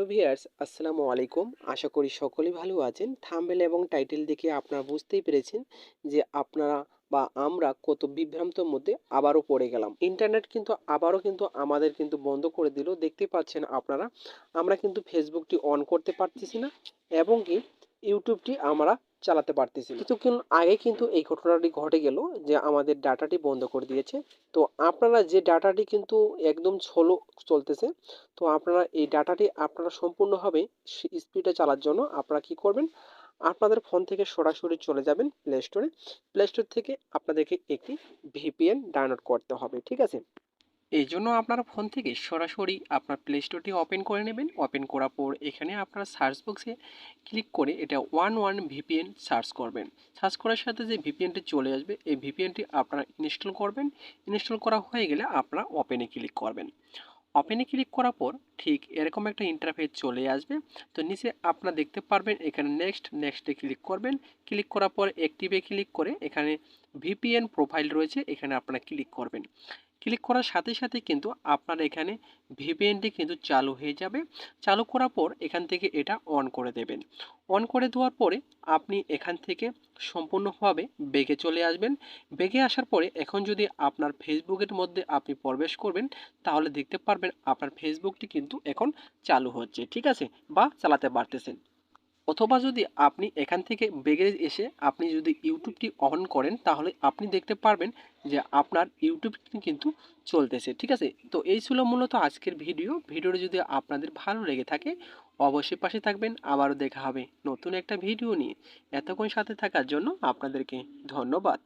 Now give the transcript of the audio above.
Hello viewers, আসসালামু আলাইকুম। আশা করি সকলেই ভালো আছেন। থাম্বেল এবং টাইটেল দেখে আপনারা বুঝতেই পেরেছেন যে আপনারা বা আমরা কত বিভ্রান্তর মধ্যে আবারও পড়ে গেলাম। ইন্টারনেট কিন্তু আবারও কিন্তু আমাদের কিন্তু বন্ধ করে দিল। দেখতে পাচ্ছেন আপনারা, আমরা কিন্তু ফেসবুকটি অন করতে পারতেছি না এবং কি ইউটিউবটি আমরা চালাতে পারতেছি। কিছুক্ষণ আগে কিন্তু এই ঘটনাটি ঘটে গেল যে আমাদের ডাটাটি বন্ধ করে দিয়েছে। তো আপনারা যে ডাটাটি কিন্তু একদম স্লো চলতেছে, তো আপনারা এই ডাটাটি আপনারা সম্পূর্ণভাবে স্পিডে চালার জন্য আপনারা কি করবেন? আপনাদের ফোন থেকে সরাসরি চলে যাবেন প্লে স্টোরে প্লে স্টোর থেকে আপনাদেরকে একটি ভিপিএন ডাউনলোড করতে হবে, ঠিক আছে? এই জন্য আপনার ফোন থেকে সরাসরি আপনার প্লে স্টোরটি ওপেন করে নেবেন। ওপেন করার পর এখানে আপনার সার্চ বক্সে ক্লিক করে এটা ওয়ান ওয়ান ভিপিএন সার্চ করবেন। সার্চ করার সাথে যে ভিপিএনটি চলে আসবে, এই ভিপিএনটি আপনারা ইনস্টল করবেন। ইনস্টল করা হয়ে গেলে আপনারা ওপেনে ক্লিক করবেন। ওপেনে ক্লিক করার পর ঠিক এরকম একটা ইন্টারফেস চলে আসবে। তো নিচে আপনারা দেখতে পারবেন এখানে নেক্সট নেক্সটে ক্লিক করবেন। ক্লিক করার পর অ্যাক্টিভে ক্লিক করে এখানে ভিপিএন প্রোফাইল রয়েছে, এখানে আপনারা ক্লিক করবেন। ক্লিক করার সাথে সাথে কিন্তু আপনার এখানে ভিপিএনটি কিন্তু চালু হয়ে যাবে। চালু করার পর এখান থেকে এটা অন করে দেবেন। অন করে দেওয়ার পরে আপনি এখান থেকে সম্পূর্ণভাবে বেগে চলে আসবেন। বেগে আসার পরে এখন যদি আপনার ফেসবুকের মধ্যে আপনি প্রবেশ করবেন, তাহলে দেখতে পারবেন আপনার ফেসবুকটি কিন্তু এখন চালু হচ্ছে, ঠিক আছে? বা চালাতে পারতেছেন। অথবা যদি আপনি এখান থেকে বেগে এসে আপনি যদি ইউটিউবটি অন করেন, তাহলে আপনি দেখতে পারবেন যে আপনার ইউটিউব কিন্তু চলতেছে, ঠিক আছে? তো এই ছিল মূলত আজকের ভিডিও। ভিডিওটি যদি আপনাদের ভালো লেগে থাকে, অবশ্যই পাশে থাকবেন। আবারও দেখা হবে নতুন একটা ভিডিও নিয়ে। এতক্ষণ সাথে থাকার জন্য আপনাদেরকে ধন্যবাদ।